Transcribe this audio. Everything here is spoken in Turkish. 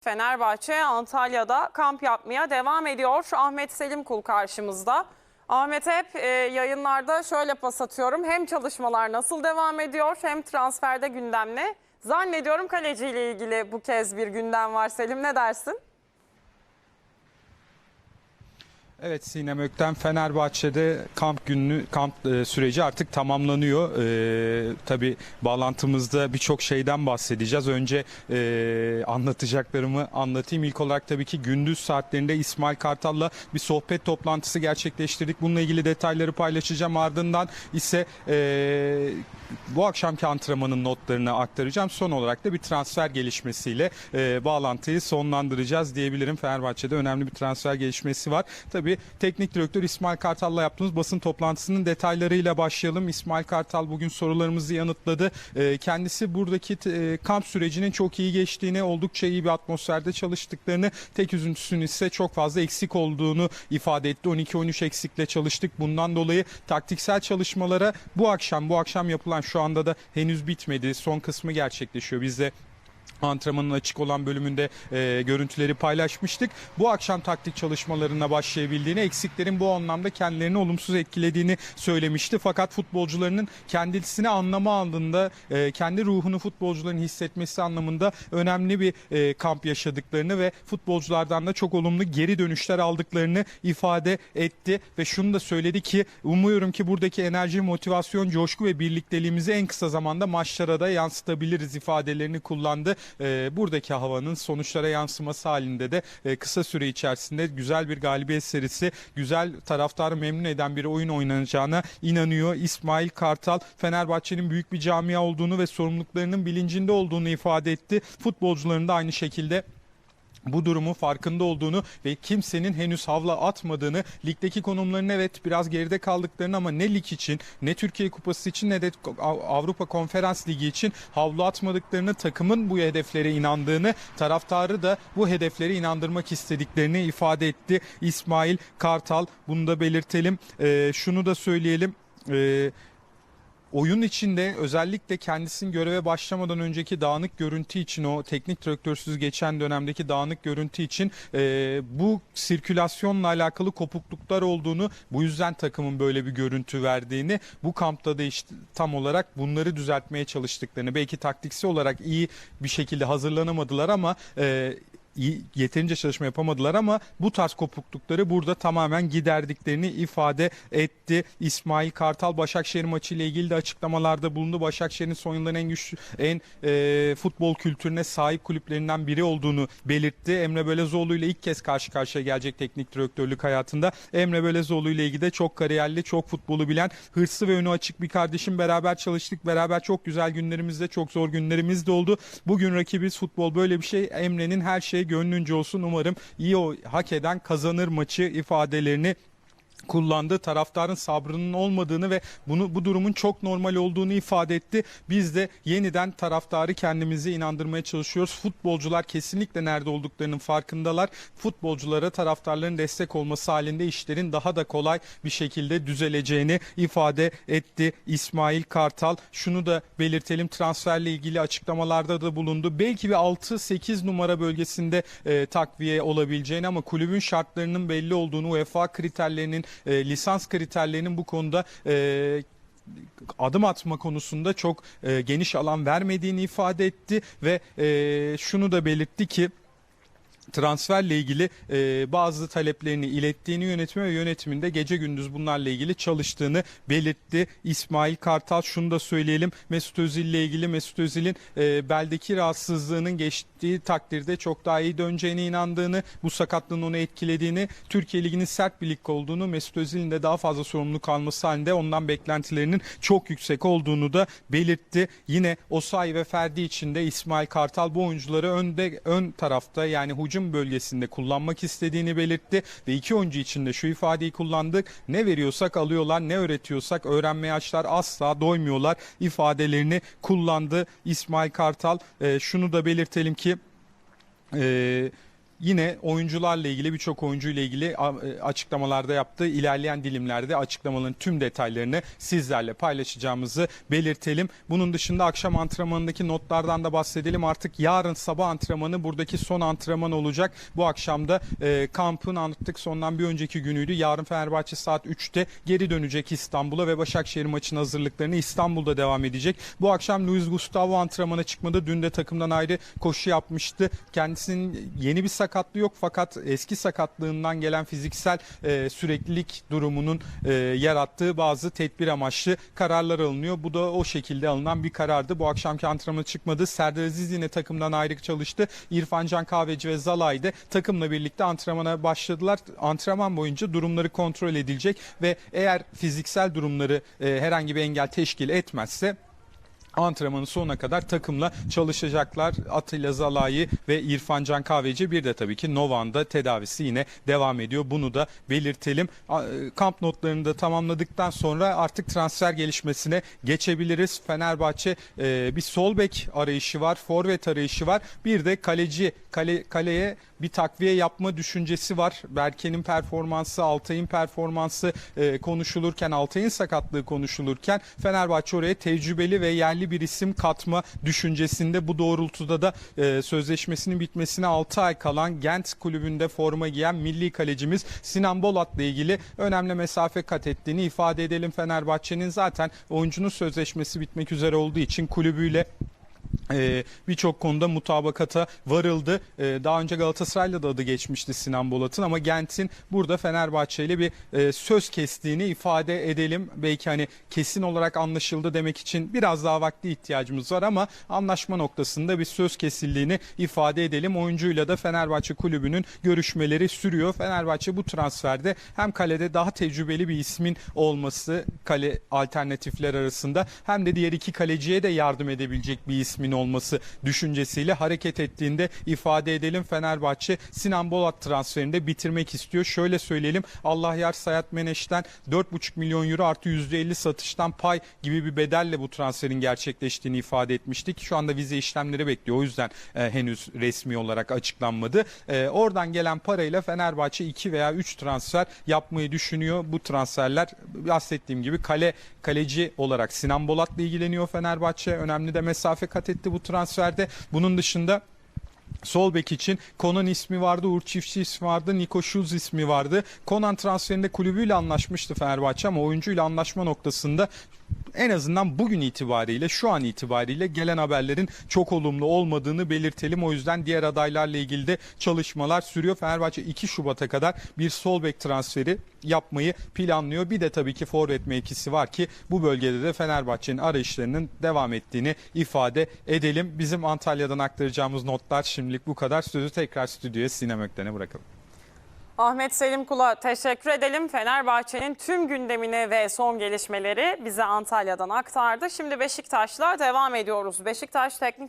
Fenerbahçe Antalya'da kamp yapmaya devam ediyor. Ahmet Selim Kul karşımızda. Ahmet hep e, yayınlarda şöyle pas atıyorum. Hem çalışmalar nasıl devam ediyor hem transferde gündem ne? Zannediyorum kaleciyle ilgili bu kez bir gündem var Selim ne dersin? Evet Sinem Ökten Fenerbahçe'de kamp günü kamp e, süreci artık tamamlanıyor. E, tabii bağlantımızda birçok şeyden bahsedeceğiz. Önce e, anlatacaklarımı anlatayım. İlk olarak tabii ki gündüz saatlerinde İsmail Kartal'la bir sohbet toplantısı gerçekleştirdik. Bununla ilgili detayları paylaşacağım. Ardından ise e, bu akşamki antrenmanın notlarını aktaracağım. Son olarak da bir transfer gelişmesiyle e, bağlantıyı sonlandıracağız diyebilirim. Fenerbahçe'de önemli bir transfer gelişmesi var. Tabii teknik direktör İsmail Kartal'la yaptığımız basın toplantısının detaylarıyla başlayalım. İsmail Kartal bugün sorularımızı yanıtladı. E, kendisi buradaki e, kamp sürecinin çok iyi geçtiğini, oldukça iyi bir atmosferde çalıştıklarını, tek üzüntüsünün ise çok fazla eksik olduğunu ifade etti. 12-13 eksikle çalıştık. Bundan dolayı taktiksel çalışmalara bu akşam, bu akşam yapılan şu anda da henüz bitmedi. Son kısmı gerçekleşiyor. Biz de antrenmanın açık olan bölümünde e, görüntüleri paylaşmıştık. Bu akşam taktik çalışmalarına başlayabildiğini, eksiklerin bu anlamda kendilerini olumsuz etkilediğini söylemişti. Fakat futbolcularının kendisini anlama anında, e, kendi ruhunu futbolcuların hissetmesi anlamında önemli bir e, kamp yaşadıklarını ve futbolculardan da çok olumlu geri dönüşler aldıklarını ifade etti ve şunu da söyledi ki umuyorum ki buradaki enerji, motivasyon, coşku ve birlikteliğimizi en kısa zamanda maçlara da yansıtabiliriz ifadelerini kullandı. E, buradaki havanın sonuçlara yansıması halinde de e, kısa süre içerisinde güzel bir galibiyet serisi, güzel taraftarı memnun eden bir oyun oynanacağına inanıyor. İsmail Kartal Fenerbahçe'nin büyük bir camia olduğunu ve sorumluluklarının bilincinde olduğunu ifade etti. Futbolcuların da aynı şekilde bu durumun farkında olduğunu ve kimsenin henüz havla atmadığını, ligdeki konumlarının evet biraz geride kaldıklarını ama ne lig için, ne Türkiye Kupası için ne de Avrupa Konferans Ligi için havlu atmadıklarını, takımın bu hedeflere inandığını, taraftarı da bu hedeflere inandırmak istediklerini ifade etti. İsmail Kartal bunu da belirtelim. Ee, şunu da söyleyelim. Ee, oyun içinde özellikle kendisinin göreve başlamadan önceki dağınık görüntü için o teknik direktörsüz geçen dönemdeki dağınık görüntü için e, bu sirkülasyonla alakalı kopukluklar olduğunu bu yüzden takımın böyle bir görüntü verdiğini bu kampta da işte tam olarak bunları düzeltmeye çalıştıklarını belki taktiksel olarak iyi bir şekilde hazırlanamadılar ama e, iyi, yeterince çalışma yapamadılar ama bu tarz kopuklukları burada tamamen giderdiklerini ifade etti. İsmail Kartal Başakşehir maçı ile ilgili de açıklamalarda bulundu. Başakşehir'in son yılların en güçlü en e, futbol kültürüne sahip kulüplerinden biri olduğunu belirtti. Emre Belezoğlu ile ilk kez karşı karşıya gelecek teknik direktörlük hayatında. Emre Belezoğlu ile ilgili de çok kariyerli, çok futbolu bilen, hırslı ve önü açık bir kardeşim. Beraber çalıştık. Beraber çok güzel günlerimizde, çok zor günlerimizde oldu. Bugün rakibiz futbol böyle bir şey. Emre'nin her şeyi gönlünce olsun. Umarım iyi o hak eden kazanır maçı ifadelerini kullandığı taraftarın sabrının olmadığını ve bunu bu durumun çok normal olduğunu ifade etti. Biz de yeniden taraftarı kendimizi inandırmaya çalışıyoruz. Futbolcular kesinlikle nerede olduklarının farkındalar. Futbolculara taraftarların destek olması halinde işlerin daha da kolay bir şekilde düzeleceğini ifade etti İsmail Kartal. Şunu da belirtelim transferle ilgili açıklamalarda da bulundu. Belki bir 6-8 numara bölgesinde e, takviye olabileceğini ama kulübün şartlarının belli olduğunu UEFA kriterlerinin e, lisans kriterlerinin bu konuda e, adım atma konusunda çok e, geniş alan vermediğini ifade etti ve e, şunu da belirtti ki transferle ilgili e, bazı taleplerini ilettiğini yönetime ve yönetiminde gece gündüz bunlarla ilgili çalıştığını belirtti. İsmail Kartal şunu da söyleyelim Mesut Özil ile ilgili Mesut Özil'in e, beldeki rahatsızlığının geçtiği takdirde çok daha iyi döneceğine inandığını, bu sakatlığın onu etkilediğini, Türkiye Ligi'nin sert bir lig olduğunu, Mesut Özil'in de daha fazla sorumluluk alması halinde ondan beklentilerinin çok yüksek olduğunu da belirtti. Yine Osay ve Ferdi için de İsmail Kartal bu oyuncuları önde ön tarafta yani hücum bölgesinde kullanmak istediğini belirtti ve iki oyuncu için de şu ifadeyi kullandık. Ne veriyorsak alıyorlar, ne öğretiyorsak öğrenmeye açlar asla doymuyorlar ifadelerini kullandı İsmail Kartal. Ee, şunu da belirtelim ki e, yine oyuncularla ilgili birçok oyuncuyla ilgili e, açıklamalarda yaptığı ilerleyen dilimlerde açıklamaların tüm detaylarını sizlerle paylaşacağımızı belirtelim. Bunun dışında akşam antrenmanındaki notlardan da bahsedelim. Artık yarın sabah antrenmanı buradaki son antrenman olacak. Bu akşamda e, kampın artık sondan bir önceki günüydü. Yarın Fenerbahçe saat 3'te geri dönecek İstanbul'a ve Başakşehir maçının hazırlıklarını İstanbul'da devam edecek. Bu akşam Luis Gustavo antrenmana çıkmadı. Dün de takımdan ayrı koşu yapmıştı. Kendisinin yeni bir sakatlığı yok fakat eski sakatlığından gelen fiziksel e, süreklilik durumunun e, yarattığı bazı tedbir amaçlı kararlar alınıyor. Bu da o şekilde alınan bir karardı. Bu akşamki antrenmana çıkmadı. Serdar Aziz yine takımdan ayrı çalıştı. İrfan Can Kahveci ve Zalay da takımla birlikte antrenmana başladılar. Antrenman boyunca durumları kontrol edilecek ve eğer fiziksel durumları e, herhangi bir engel teşkil etmezse antrenmanın sonuna kadar takımla çalışacaklar. Atilla Zalai ve İrfan Can Kahveci bir de tabii ki Nova'nda tedavisi yine devam ediyor. Bunu da belirtelim. E, Kamp notlarını da tamamladıktan sonra artık transfer gelişmesine geçebiliriz. Fenerbahçe e, bir sol bek arayışı var, forvet arayışı var. Bir de kaleci kale, kaleye bir takviye yapma düşüncesi var. Berke'nin performansı, Altay'ın performansı e, konuşulurken, Altay'ın sakatlığı konuşulurken Fenerbahçe oraya tecrübeli ve yerli bir isim katma düşüncesinde bu doğrultuda da e, sözleşmesinin bitmesine 6 ay kalan Gent kulübünde forma giyen milli kalecimiz Sinan Bolat'la ilgili önemli mesafe kat ettiğini ifade edelim. Fenerbahçe'nin zaten oyuncunun sözleşmesi bitmek üzere olduğu için kulübüyle ee, birçok konuda mutabakata varıldı. Ee, daha önce Galatasaray'la da adı geçmişti Sinan Bolat'ın ama Gent'in burada Fenerbahçe ile bir e, söz kestiğini ifade edelim. Belki hani kesin olarak anlaşıldı demek için biraz daha vakti ihtiyacımız var ama anlaşma noktasında bir söz kesildiğini ifade edelim. Oyuncuyla da Fenerbahçe kulübünün görüşmeleri sürüyor. Fenerbahçe bu transferde hem kalede daha tecrübeli bir ismin olması kale alternatifler arasında hem de diğer iki kaleciye de yardım edebilecek bir ismin olması düşüncesiyle hareket ettiğinde ifade edelim. Fenerbahçe Sinan Bolat transferinde bitirmek istiyor. Şöyle söyleyelim Allah yar Sayat Meneş'ten 4,5 milyon euro artı %50 satıştan pay gibi bir bedelle bu transferin gerçekleştiğini ifade etmiştik. Şu anda vize işlemleri bekliyor. O yüzden e, henüz resmi olarak açıklanmadı. E, oradan gelen parayla Fenerbahçe 2 veya 3 transfer yapmayı düşünüyor. Bu transferler bahsettiğim gibi kale kaleci olarak Sinan Bolat'la ilgileniyor Fenerbahçe. Önemli de mesafe kat etti bu transferde. Bunun dışında Sol bek için Konan ismi vardı, Uğur Çiftçi ismi vardı, Niko Schulz ismi vardı. Konan transferinde kulübüyle anlaşmıştı Fenerbahçe ama oyuncuyla anlaşma noktasında en azından bugün itibariyle şu an itibariyle gelen haberlerin çok olumlu olmadığını belirtelim. O yüzden diğer adaylarla ilgili de çalışmalar sürüyor. Fenerbahçe 2 Şubat'a kadar bir sol bek transferi yapmayı planlıyor. Bir de tabii ki forvet mevkisi var ki bu bölgede de Fenerbahçe'nin arayışlarının devam ettiğini ifade edelim. Bizim Antalya'dan aktaracağımız notlar şimdilik bu kadar. Sözü tekrar stüdyoya Sinem Ökten'e bırakalım. Ahmet Selim Kul'a teşekkür edelim. Fenerbahçe'nin tüm gündemini ve son gelişmeleri bize Antalya'dan aktardı. Şimdi Beşiktaş'la devam ediyoruz. Beşiktaş Teknik